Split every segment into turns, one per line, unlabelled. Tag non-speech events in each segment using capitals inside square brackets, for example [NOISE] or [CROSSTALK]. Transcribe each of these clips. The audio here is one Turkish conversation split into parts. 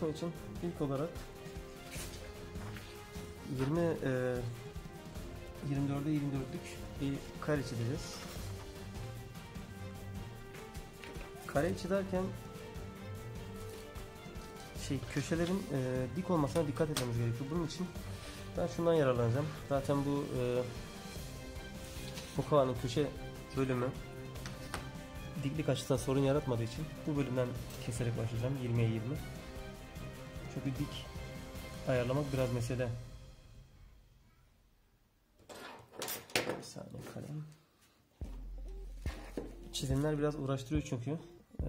çalışma için ilk olarak 20 e, 24'e 24'lük bir kare çizeceğiz. Kare çizerken şey köşelerin e, dik olmasına dikkat etmemiz gerekiyor. Bunun için ben şundan yararlanacağım. Zaten bu e, Mukava'nın köşe bölümü diklik açısından sorun yaratmadığı için bu bölümden keserek başlayacağım 20'ye 20. Çünkü dik ayarlamak biraz mesele. Bir saniye kalem. Çizimler biraz uğraştırıyor çünkü. Ee,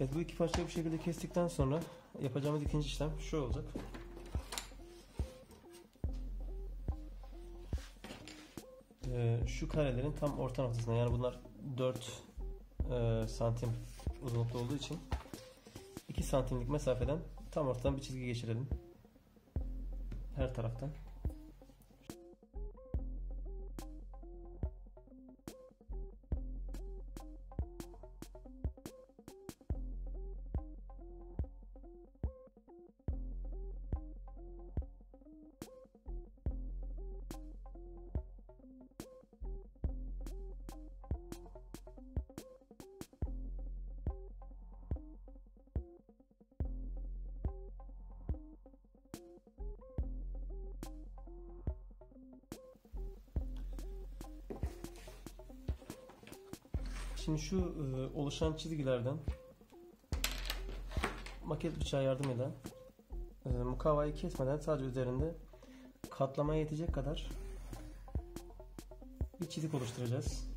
Evet bu iki parçayı bu şekilde kestikten sonra yapacağımız ikinci işlem şu olacak. Ee, şu karelerin tam orta noktasına yani bunlar 4 e, santim uzunlukta olduğu için 2 santimlik mesafeden tam ortadan bir çizgi geçirelim. Her taraftan. Şimdi şu e, oluşan çizgilerden maket bıçağı yardımıyla e, mukavayı kesmeden sadece üzerinde katlamaya yetecek kadar bir çizik oluşturacağız.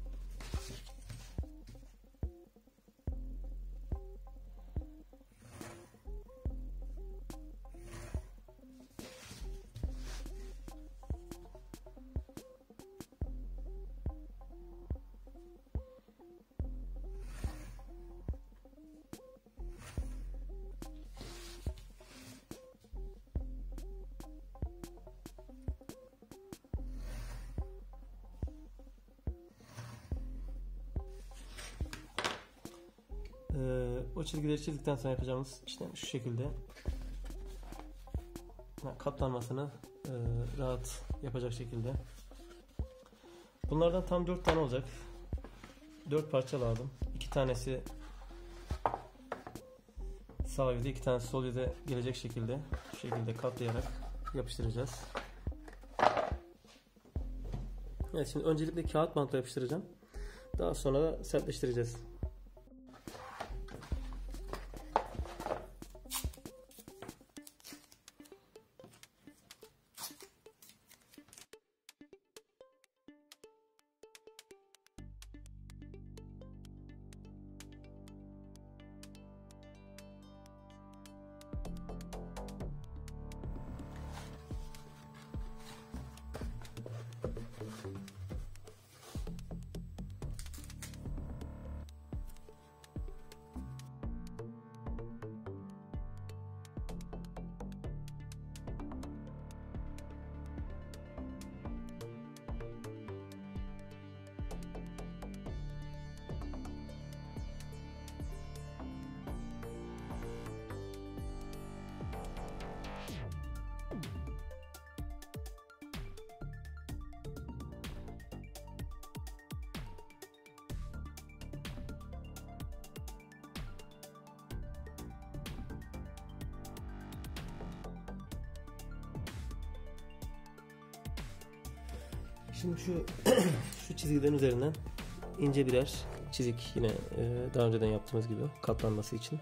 Ee, o çizgileri çizdikten sonra yapacağımız işlem şu şekilde katlanmasını e, rahat yapacak şekilde. Bunlardan tam 4 tane olacak. 4 parça lazım. 2 tanesi sağ yüzde, 2 tane sol yüzde gelecek şekilde şu şekilde katlayarak yapıştıracağız. Evet şimdi öncelikle kağıt bantla yapıştıracağım. Daha sonra da sertleştireceğiz. Şimdi şu [CLEARS THROAT] şu çizgilerin üzerinden ince birer çizik yine e, daha önceden yaptığımız gibi katlanması için.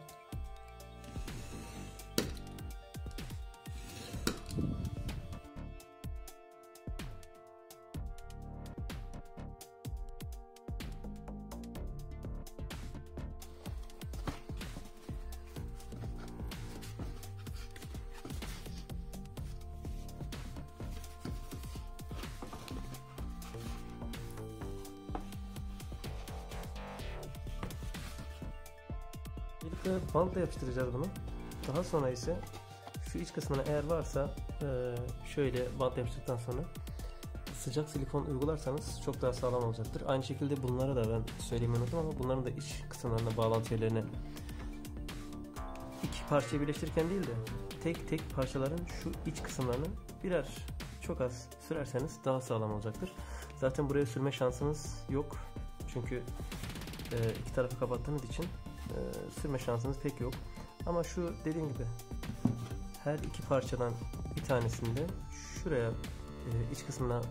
Birlikte bantla yapıştıracağız bunu. Daha sonra ise şu iç kısmına eğer varsa e, şöyle bant yapıştırdıktan sonra sıcak silikon uygularsanız çok daha sağlam olacaktır. Aynı şekilde bunlara da ben söylemeyi unuttum ama bunların da iç kısımlarına bağlantı yerlerine iki parçayı birleştirirken değil de tek tek parçaların şu iç kısımlarını birer çok az sürerseniz daha sağlam olacaktır. Zaten buraya sürme şansınız yok. Çünkü e, iki tarafı kapattığınız için sürme şansınız pek yok. Ama şu dediğim gibi her iki parçadan bir tanesinde şuraya e, iç kısmına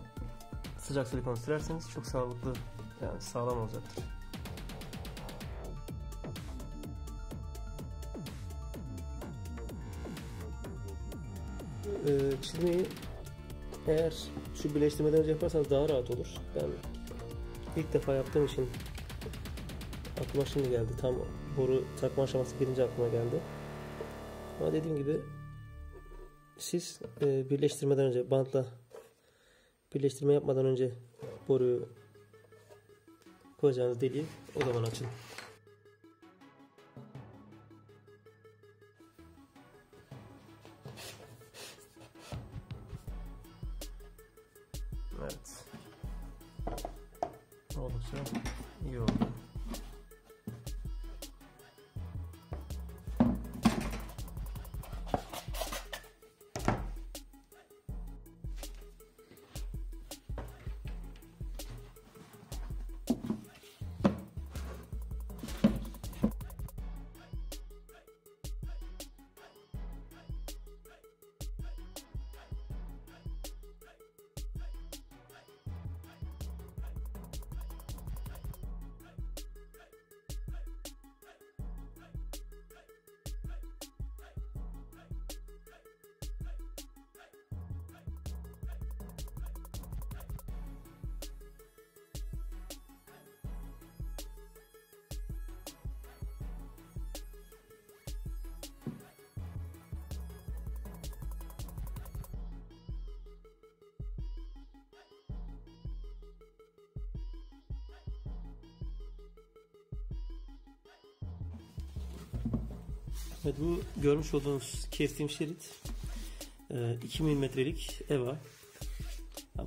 sıcak silikon sürerseniz çok sağlıklı yani sağlam olacaktır. E, çizmeyi eğer şu birleştirmeden önce yaparsanız daha rahat olur. Ben ilk defa yaptığım için aklıma şimdi geldi. Tam boru takma aşaması birinci aklıma geldi. Ama dediğim gibi siz e, birleştirmeden önce bantla birleştirme yapmadan önce boruyu koyacağınız deliği o zaman açın. Evet bu görmüş olduğunuz kestiğim şerit 2 milimetrelik EVA.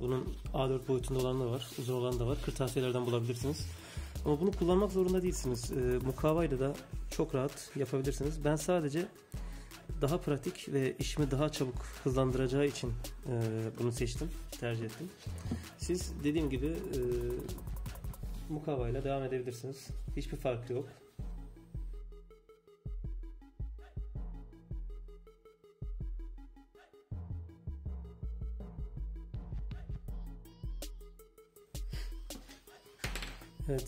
Bunun A4 boyutunda olanı da var, uzun olanı da var. Kırtasiyelerden bulabilirsiniz. Ama bunu kullanmak zorunda değilsiniz. Mukavayla da çok rahat yapabilirsiniz. Ben sadece daha pratik ve işimi daha çabuk hızlandıracağı için bunu seçtim, tercih ettim. Siz dediğim gibi mukavayla devam edebilirsiniz. Hiçbir farkı yok.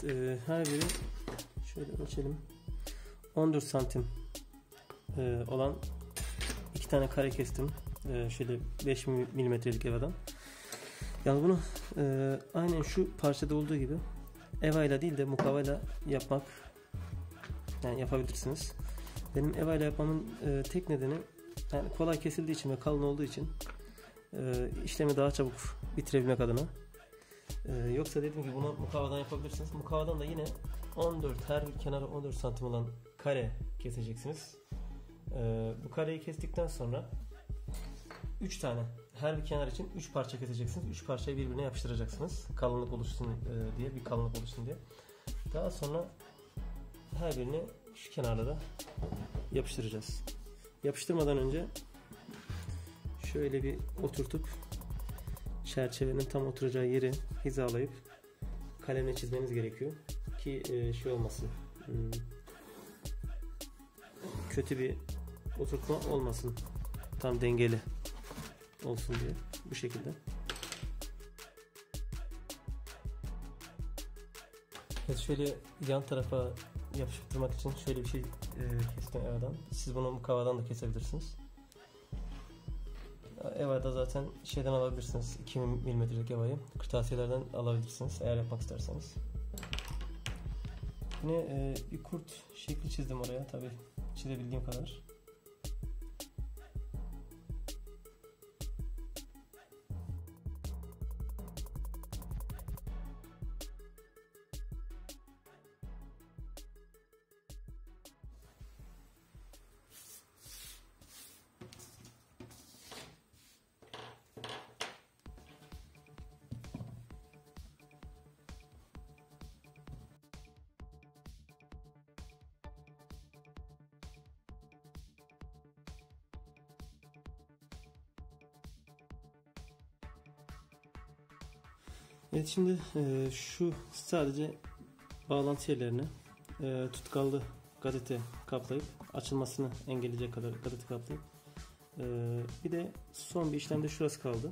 Evet e, her biri şöyle ölçelim. 14 santim e, olan iki tane kare kestim. E, şöyle 5 milimetrelik evadan. Yani bunu e, aynen şu parçada olduğu gibi eva ile değil de mukava ile yapmak yani yapabilirsiniz. Benim eva ile yapmamın e, tek nedeni yani kolay kesildiği için ve kalın olduğu için e, işlemi daha çabuk bitirebilmek adına ee, yoksa dediğim gibi bunu mukavadan yapabilirsiniz. Mukavadan da yine 14 her bir kenarı 14 santim olan kare keseceksiniz. Ee, bu kareyi kestikten sonra 3 tane her bir kenar için 3 parça keseceksiniz. 3 parçayı birbirine yapıştıracaksınız. Kalınlık oluşsun e, diye bir kalınlık oluşsun diye. Daha sonra her birini şu kenarlara yapıştıracağız. Yapıştırmadan önce şöyle bir oturtup çerçevenin tam oturacağı yeri hizalayıp kalemle çizmeniz gerekiyor ki e, şey olmasın hmm, kötü bir oturtma olmasın tam dengeli olsun diye bu şekilde Evet şöyle yan tarafa yapıştırmak için şöyle bir şey e, kestim aradan. Siz bunu mukavvadan da kesebilirsiniz. Evada zaten şeyden alabilirsiniz. 2 milimetrelik evayı. Kırtasiyelerden alabilirsiniz eğer yapmak isterseniz. Yine e, bir kurt şekli çizdim oraya tabi çizebildiğim kadar. Evet şimdi e, şu sadece bağlantı yerlerini e, tutkallı gazete kaplayıp açılmasını engelleyecek kadar gazete kaplayıp e, bir de son bir işlemde şurası kaldı.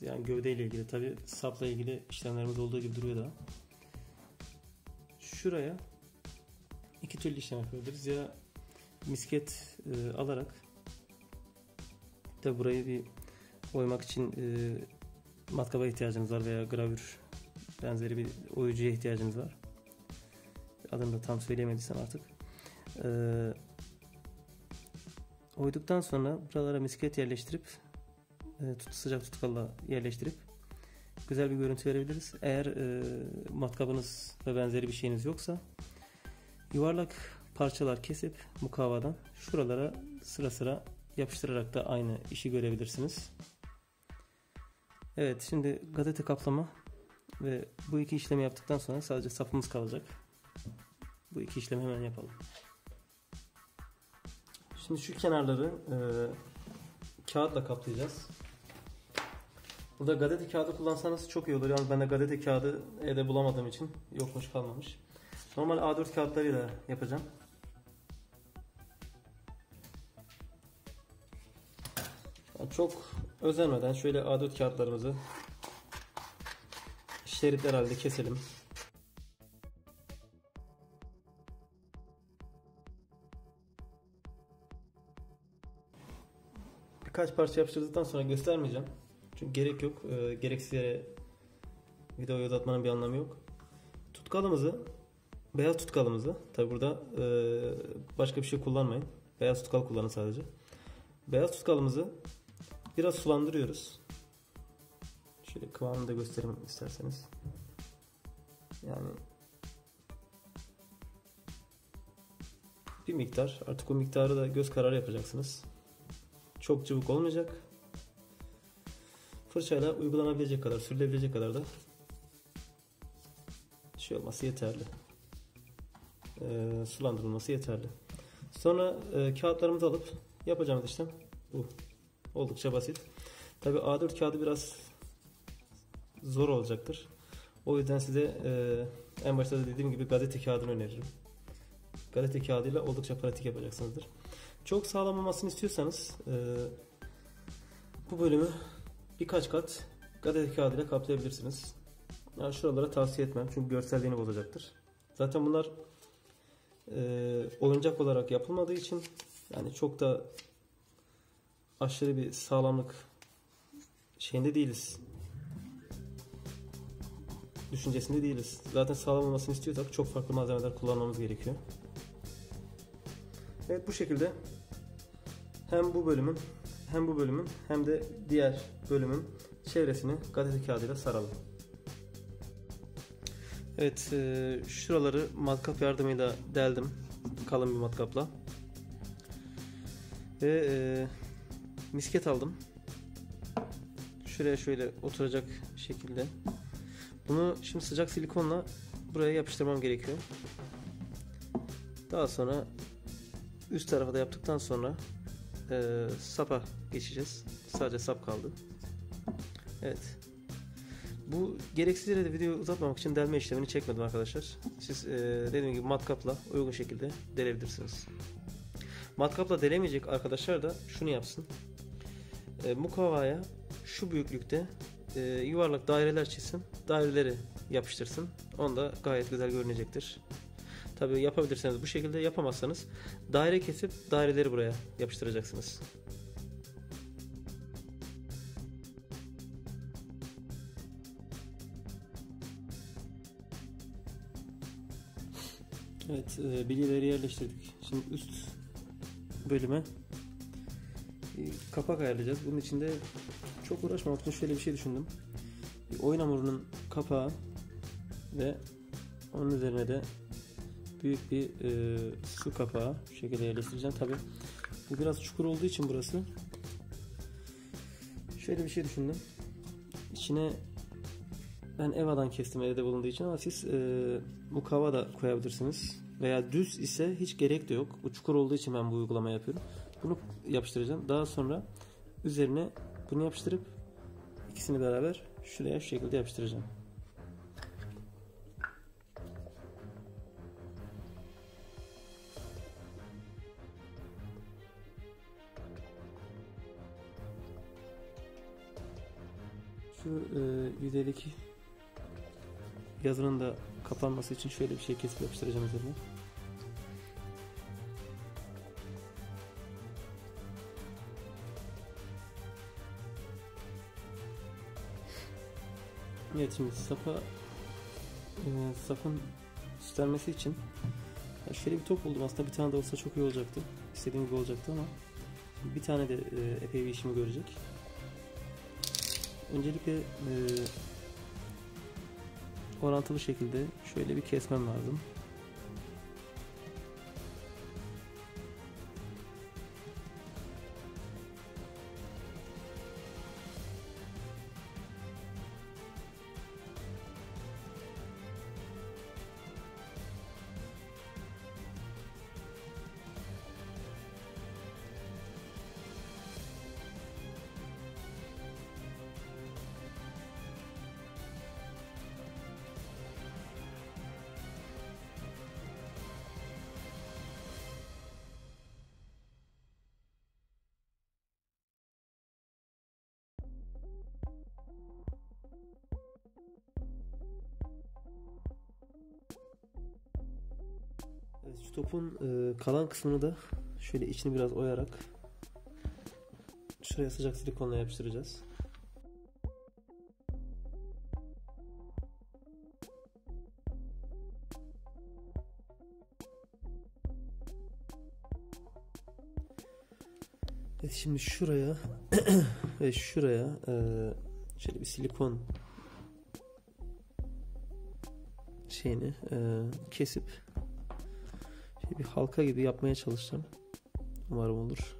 Yani gövde ile ilgili tabi sapla ilgili işlemlerimiz olduğu gibi duruyor da. Şuraya iki türlü işlem yapabiliriz. Ya misket e, alarak tabi burayı bir oymak için e, matkaba ihtiyacımız var veya gravür benzeri bir oyucuya ihtiyacımız var. Adını da tam söyleyemediysem artık. Ee, oyduktan sonra buralara misket yerleştirip e, tut, sıcak tutkalla yerleştirip güzel bir görüntü verebiliriz. Eğer e, matkabınız ve benzeri bir şeyiniz yoksa yuvarlak parçalar kesip mukavadan şuralara sıra sıra yapıştırarak da aynı işi görebilirsiniz. Evet şimdi gazete kaplama ve bu iki işlemi yaptıktan sonra sadece sapımız kalacak. Bu iki işlemi hemen yapalım. Şimdi şu kenarları e, kağıtla kaplayacağız. Burada gazete kağıdı kullansanız çok iyi olur. Yalnız ben de gazete kağıdı evde bulamadığım için yokmuş kalmamış. Normal A4 kağıtlarıyla yapacağım. çok özenmeden şöyle A4 kağıtlarımızı şeritler halinde keselim. Birkaç parça yapıştırdıktan sonra göstermeyeceğim. Çünkü gerek yok. E, gereksiz yere videoyu uzatmanın bir anlamı yok. Tutkalımızı beyaz tutkalımızı tabi burada e, başka bir şey kullanmayın. Beyaz tutkal kullanın sadece. Beyaz tutkalımızı Biraz sulandırıyoruz. Şöyle kıvamını da göstereyim isterseniz. Yani bir miktar. Artık o miktarı da göz kararı yapacaksınız. Çok cıvık olmayacak. Fırçayla uygulanabilecek kadar, sürülebilecek kadar da şey olması yeterli. Ee, sulandırılması yeterli. Sonra e, kağıtlarımızı alıp yapacağımız işlem bu. Oldukça basit. Tabi A4 kağıdı biraz zor olacaktır. O yüzden size e, en başta da dediğim gibi gazete kağıdını öneririm. Gazete kağıdıyla oldukça pratik yapacaksınızdır. Çok sağlam olmasını istiyorsanız e, bu bölümü birkaç kat gazete kağıdıyla kaplayabilirsiniz. Yani şuralara tavsiye etmem çünkü görselliğini bozacaktır. Zaten bunlar e, oyuncak olarak yapılmadığı için yani çok da aşırı bir sağlamlık şeyinde değiliz. Düşüncesinde değiliz. Zaten sağlam olmasını istiyorsak çok farklı malzemeler kullanmamız gerekiyor. Evet bu şekilde hem bu bölümün hem bu bölümün hem de diğer bölümün çevresini gazete kağıdıyla saralım. Evet e, şuraları matkap yardımıyla deldim kalın bir matkapla. Ve e, misket aldım. Şuraya şöyle oturacak şekilde. Bunu şimdi sıcak silikonla buraya yapıştırmam gerekiyor. Daha sonra üst tarafa da yaptıktan sonra e, sapa geçeceğiz. Sadece sap kaldı. Evet. Bu gereksiz yere de video uzatmamak için delme işlemini çekmedim arkadaşlar. Siz e, dediğim gibi matkapla uygun şekilde delebilirsiniz. Matkapla delemeyecek arkadaşlar da şunu yapsın e, mukavaya şu büyüklükte e, yuvarlak daireler çizsin. Daireleri yapıştırsın. Onda gayet güzel görünecektir. Tabi yapabilirseniz bu şekilde yapamazsanız daire kesip daireleri buraya yapıştıracaksınız. Evet, e, bilgileri yerleştirdik. Şimdi üst bölüme bir kapak ayarlayacağız. Bunun için de çok uğraşmamak için şöyle bir şey düşündüm. Bir oyun hamurunun kapağı ve onun üzerine de büyük bir e, su kapağı şu şekilde yerleştireceğim. Tabi bu biraz çukur olduğu için burası şöyle bir şey düşündüm. İçine ben evadan kestim evde bulunduğu için ama siz e, bu kava da koyabilirsiniz. Veya düz ise hiç gerek de yok. Bu çukur olduğu için ben bu uygulama yapıyorum. Bunu yapıştıracağım. Daha sonra üzerine bunu yapıştırıp ikisini beraber şuraya şu şekilde yapıştıracağım. Şu e, yüzeydeki yazının da kapanması için şöyle bir şey kesip yapıştıracağım üzerine. Evet şimdi sapa e, safın süslenmesi için ya şöyle bir top buldum aslında bir tane de olsa çok iyi olacaktı. İstediğim gibi olacaktı ama bir tane de e, epey bir işimi görecek. Öncelikle e, orantılı şekilde şöyle bir kesmem lazım. Topun e, kalan kısmını da şöyle içini biraz oyarak şuraya sıcak silikonla yapıştıracağız. Evet şimdi şuraya [CLEARS THROAT] ve şuraya e, şöyle bir silikon şeyini e, kesip bir halka gibi yapmaya çalışacağım. Umarım olur.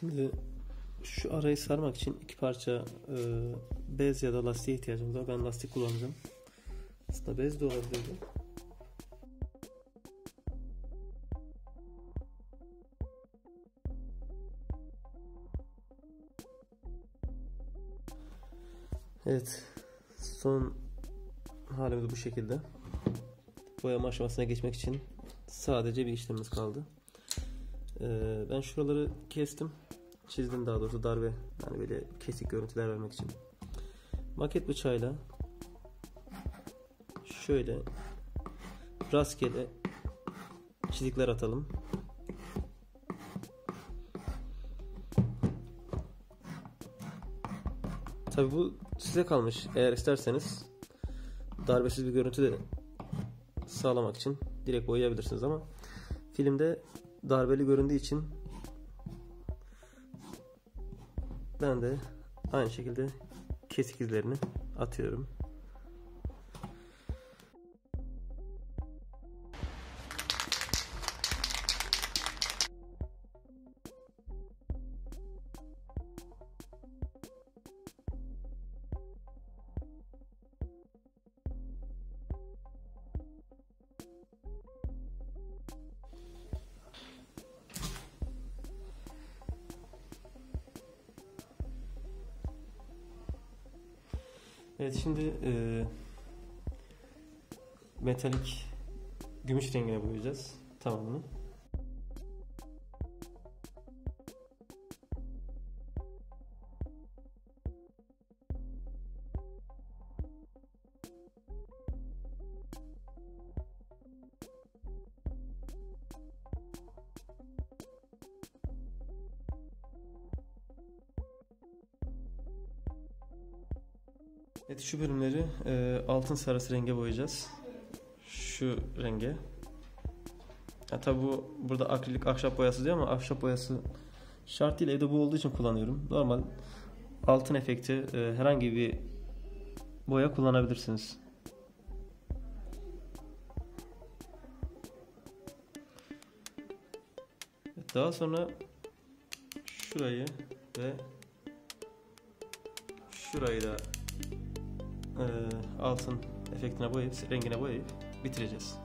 Şimdi şu arayı sarmak için iki parça e, bez ya da lastiğe ihtiyacımız var. Ben lastik kullanacağım. Aslında bez de olabilirdi. Evet. Son halimiz bu şekilde. Boyama aşamasına geçmek için sadece bir işlemimiz kaldı. Ee, ben şuraları kestim. Çizdim daha doğrusu darbe. Yani böyle kesik görüntüler vermek için. Maket bıçağıyla şöyle rastgele çizikler atalım. Tabi bu size kalmış. Eğer isterseniz darbesiz bir görüntü de sağlamak için direkt boyayabilirsiniz ama filmde darbeli göründüğü için ben de aynı şekilde kesik izlerini atıyorum. Evet şimdi e, metalik gümüş rengine boyayacağız tamamını. Evet şu bölümleri e, altın sarısı renge boyayacağız. Şu renge. Ya tabi bu burada akrilik ahşap boyası diyor ama ahşap boyası şart değil evde bu olduğu için kullanıyorum. Normal altın efekti e, herhangi bir boya kullanabilirsiniz. Daha sonra şurayı ve şurayı da e, altın efektine boyayıp rengine boyayıp bitireceğiz.